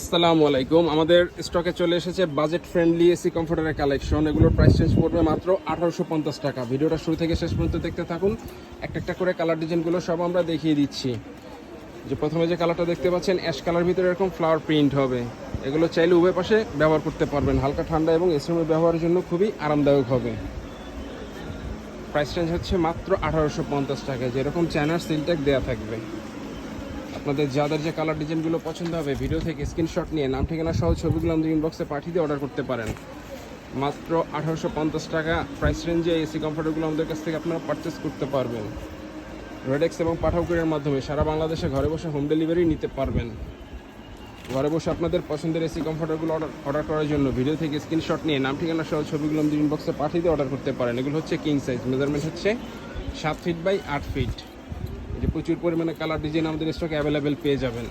আসসালামু আলাইকুম। আমাদের স্টকে চলে এসেছে বাজেট ফ্রেন্ডলি এসি কমফোর্টারের কালেকশন এগুলোর প্রাইস চেঞ্জ পড়বে মাত্র আঠারোশো পঞ্চাশ টাকা। ভিডিওটা শুরু থেকে শেষ পর্যন্ত দেখতে থাকুন। একটা করে কালার ডিজাইনগুলো সব আমরা দেখিয়ে দিচ্ছি। যে প্রথমে যে কালারটা দেখতে পাচ্ছেন অ্যাশ কালার ভিতরে এরকম ফ্লাওয়ার প্রিন্ট হবে। এগুলো চাইলে উভয় পাশে ব্যবহার করতে পারবেন। হালকা ঠান্ডা এবং এসিরুমে ব্যবহারের জন্য খুবই আরামদায়ক হবে। প্রাইস চেঞ্জ হচ্ছে মাত্র আঠারোশো পঞ্চাশ টাকা যেরকম চায়নার সিলটেক দেওয়া থাকবে। আপনাদের যাদের যে কালার ডিজাইনগুলো পছন্দ হবে ভিডিও থেকে স্ক্রিনশট নিয়ে নাম, ঠিকানা সহ ছবিগুলো আমাদের ইনবক্সে পাঠিয়ে দিয়ে অর্ডার করতে পারেন। মাত্র আঠারোশো পঞ্চাশ টাকা প্রাইস রেঞ্জে এসি কমফোর্টগুলো আমাদের কাছ থেকে আপনারা পারচেস করতে পারবেন। রেডেক্স এবং পাঠাকুরের মাধ্যমে সারা বাংলাদেশে ঘরে বসে হোম ডেলিভারি নিতে পারবেন। ঘরে বসে আপনাদের পছন্দের এসি কমফোর্টারগুলো অর্ডার অর্ডার করার জন্য ভিডিও থেকে স্ক্রিনশট নিয়ে নাম, ঠিকানা সহ ছবিগুলো আমাদের ইনবক্সে পাঠিয়ে দিয়ে অর্ডার করতে পারেন। এগুলো হচ্ছে কিং সাইজ মেজারমেন্ট হচ্ছে সাত ফিট বাই আট ফিট এই যে প্রচুর পরিমাণে কালার ডিজাইন আমাদের স্টকে অ্যাভেলেবেল পেয়ে যাবেন।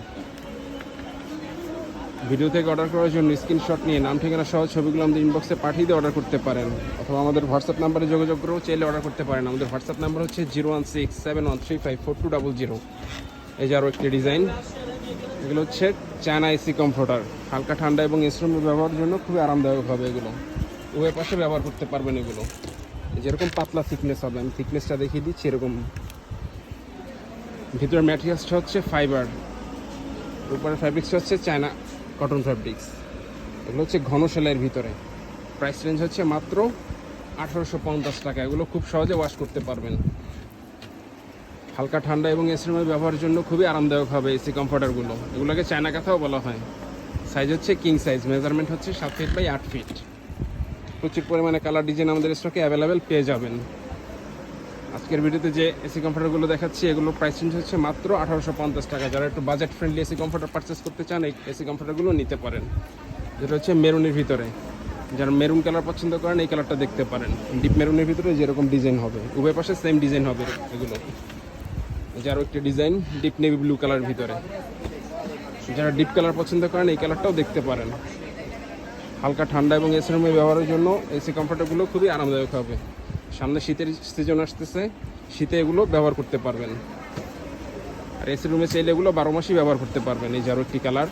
ভিডিও থেকে অর্ডার করার জন্য স্ক্রিনশট নিয়ে নাম, ঠিকানা সহ ছবিগুলো আমাদের ইনবক্সে পাঠিয়ে দিয়ে অর্ডার করতে পারেন। অথবা আমাদের হোয়াটসঅ্যাপ নাম্বারে যোগাযোগ করেও চাইলে অর্ডার করতে পারেন। আমাদের হোয়াটসঅ্যাপ নাম্বার হচ্ছে zero one six seven one three five four two double zero এই যে আরও একটি ডিজাইন এগুলো হচ্ছে চায়না এসি কমফোর্টার হালকা ঠান্ডা এবং ইনস্ট্রুমেন্ট ব্যবহারের জন্য খুবই আরামদায়ক হবে এগুলো। উভয় পাশে ব্যবহার করতে পারবেন এগুলো। যেরকম পাতলা থিকনেস হবে। আমি থিকনেসটা দেখিয়ে দিচ্ছি, এরকম ভিতরের ম্যাটেরিয়ালসটা হচ্ছে ফাইবার উপরের ফ্যাব্রিক্সটা হচ্ছে চায়না কটন ফ্যাব্রিক্স এগুলো হচ্ছে ঘন সেলাইয়ের ভিতরে। প্রাইস রেঞ্জ হচ্ছে মাত্র আঠারোশো পঞ্চাশ টাকা। এগুলো খুব সহজে ওয়াশ করতে পারবেন। হালকা ঠান্ডা এবং এসির ব্যবহারের জন্য খুবই আরামদায়ক হবে এসি কমফোর্টারগুলো এগুলোকে চায়না কাথাও বলা হয়। সাইজ হচ্ছে কিং সাইজ মেজারমেন্ট হচ্ছে সাত ফিট বাই আট ফিট প্রচুর পরিমাণে কালার ডিজাইন আমাদের স্টকে অ্যাভেলেবেল পেয়ে যাবেন। আজকের ভিডিওতে যে এসি কমফোর্টারগুলো দেখাচ্ছি, এগুলো প্রাইস রেঞ্জ হচ্ছে মাত্র আঠারোশো পঞ্চাশ টাকা। যারা একটু budget friendly AC comforter purchase করতে চান, এই এসি কমফোর্টারগুলো নিতে পারেন। যেটা হচ্ছে মেরুনের ভিতরে। যারা মেরুন কালার পছন্দ করেন, এই কালারটা দেখতে পারেন। ডিপ মেরুনের ভিতরে যেরকম ডিজাইন হবে। উভয় পাশে সেম ডিজাইন হবে এগুলো। যারও একটি design deep navy blue colour ভিতরে। যারা ডিপ কালার পছন্দ করেন, এই কালারটাও দেখতে পারেন। হালকা ঠান্ডা এবং এসি রুমে ব্যবহারের জন্য এসি কমফোর্টারগুলো খুবই আরামদায়ক হবে। সামনে শীতের সিজন আসতেছে, শীতে এগুলো ব্যবহার করতে পারবেন। আর এসি রুমে চাইলে এগুলো বারো মাসই ব্যবহার করতে পারবেন, এই যারও একটি কালার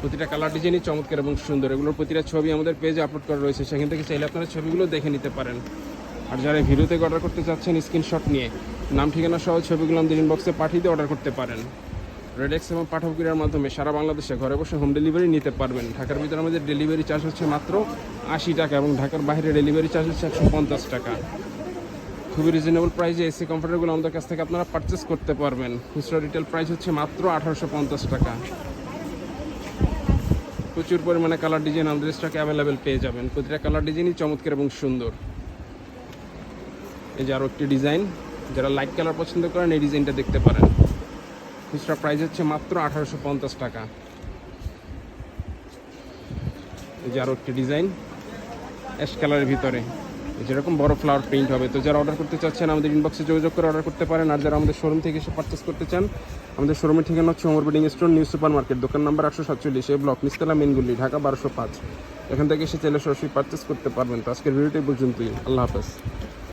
প্রতিটা কালার ডিজাইনই চমৎকার এবং সুন্দর। এগুলোর প্রতিটা ছবি আমাদের পেজে আপলোড করা রয়েছে, সেখান থেকে চাইলে আপনারা ছবিগুলো দেখে নিতে পারেন। আর যারা ভিডিও থেকে অর্ডার করতে চাচ্ছেন স্ক্রিনশট নিয়ে, নাম, ঠিকানা সহ ছবিগুলো আমাদের ইনবক্সে পাঠিয়ে দিয়ে অর্ডার করতে পারেন। রেডেক্স এবং পাঠকক্রিয়ার মাধ্যমে সারা বাংলাদেশে ঘরে বসে হোম ডেলিভারি নিতে পারবেন। ঢাকার ভিতরে আমাদের ডেলিভারি চার্জ হচ্ছে মাত্র আশি টাকা এবং ঢাকার বাইরে ডেলিভারি চার্জ হচ্ছে একশো পঞ্চাশ টাকা। খুবই রিজনেবল প্রাইসে এসি কমফোর্টারগুলো আমাদের কাছ থেকে আপনারা পারচেস করতে পারবেন। খুচরা রিটেল প্রাইস হচ্ছে মাত্র আঠারোশো পঞ্চাশ টাকা। প্রচুর পরিমাণে কালার ডিজাইন আমাদের স্টকে অ্যাভেলেবেল পেয়ে যাবেন। প্রতিটা কালার ডিজাইনই চমৎকার এবং সুন্দর। এই যে আরও একটি ডিজাইন যারা লাইট কালার পছন্দ করেন, এই ডিজাইনটা দেখতে পারেন। খুচরা প্রাইস হচ্ছে মাত্র আঠারোশো পঞ্চাশ টাকা। এই যে আরও একটি ডিজাইন অ্যাশ কালারের ভিতরে। যেরকম বড় ফ্লাওয়ার প্রিন্ট হবে। তো যারা অর্ডার করতে চাচ্ছেন, আমাদের ইনবক্সে যোগাযোগ করে অর্ডার করতে পারেন। আর যারা আমাদের শোরুম থেকে এসে পারচেস করতে চান, আমাদের শোরুমের ঠিকানা হচ্ছে Omar building store new super market দোকান নাম্বার একশো সাতচল্লিশ এই ব্লক নিস্তলা মেনগুলি ঢাকা বারোশো পাঁচ। এখান থেকে এসে চাইলে সরাসরি পারচেস করতে পারবেন। তো আজকের ভিডিওটি পর্যন্তই। আল্লাহ হাফেজ।